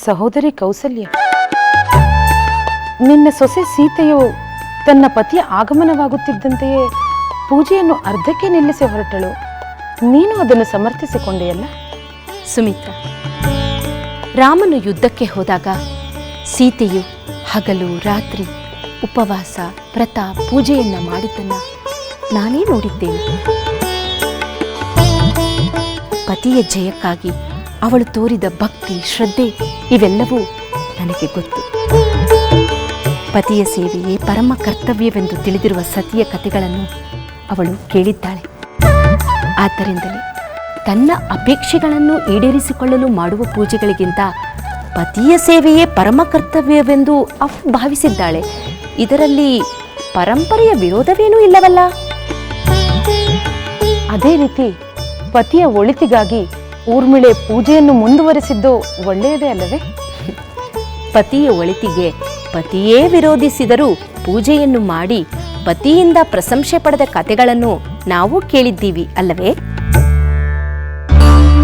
ಸಹೋದರಿ ಕೌಸಲ್ಯ, ನಿನ್ನ ಸೊಸೆ ಸೀತೆಯು ತನ್ನ ಪತಿಯ ಆಗಮನವಾಗುತ್ತಿದ್ದಂತೆಯೇ ಪೂಜೆಯನ್ನು ಅರ್ಧಕ್ಕೆ ನಿಲ್ಲಿಸಿ ಹೊರಟಳು. ನೀನು ಅದನ್ನು ಸಮರ್ಥಿಸಿಕೊಂಡೆಯಲ್ಲ? ಸುಮಿತ್ರ, ರಾಮನು ಯುದ್ಧಕ್ಕೆ ಹೋದಾಗ ಸೀತೆಯು ಹಗಲು, ರಾತ್ರಿ ಉಪವಾಸ, ವ್ರತ, ಪೂಜೆಯನ್ನ ಮಾಡಿದ್ದನ್ನು ನಾನೇ ನೋಡಿದ್ದೇನೆ. ಪತಿಯ ಜಯಕ್ಕಾಗಿ ಅವಳು ತೋರಿದ ಭಕ್ತಿ, ಶ್ರದ್ಧೆ ಇವೆಲ್ಲವೂ ನನಗೆ ಗೊತ್ತು. ಪತಿಯ ಸೇವೆಯೇ ಪರಮ ಕರ್ತವ್ಯವೆಂದು ತಿಳಿದಿರುವ ಸತಿಯ ಕಥೆಗಳನ್ನು ಅವಳು ಕೇಳಿದ್ದಾಳೆ. ಆದ್ದರಿಂದಲೇ ತನ್ನ ಅಪೇಕ್ಷೆಗಳನ್ನು ಈಡೇರಿಸಿಕೊಳ್ಳಲು ಮಾಡುವ ಪೂಜೆಗಳಿಗಿಂತ ಪತಿಯ ಸೇವೆಯೇ ಪರಮ ಕರ್ತವ್ಯವೆಂದು ಅವಳು ಭಾವಿಸಿದ್ದಾಳೆ. ಇದರಲ್ಲಿ ಪರಂಪರೆಯ ವಿರೋಧವೇನೂ ಇಲ್ಲವಲ್ಲ? ಅದೇ ರೀತಿ ಪತಿಯ ಒಳಿತಿಗಾಗಿ ಊರ್ಮಿಳೆ ಪೂಜೆಯನ್ನು ಮುಂದುವರೆಸಿದ್ದು ಒಳ್ಳೆಯದೇ ಅಲ್ಲವೇ? ಪತಿಯ ಒಳಿತಿಗೆ ಪತಿಯೇ ವಿರೋಧಿಸಿದರೂ ಪೂಜೆಯನ್ನು ಮಾಡಿ ಪತಿಯಿಂದ ಪ್ರಶಂಸೆ ಪಡೆದ ಕಥೆಗಳನ್ನು ನಾವು ಕೇಳಿದ್ದೀವಿ ಅಲ್ಲವೇ?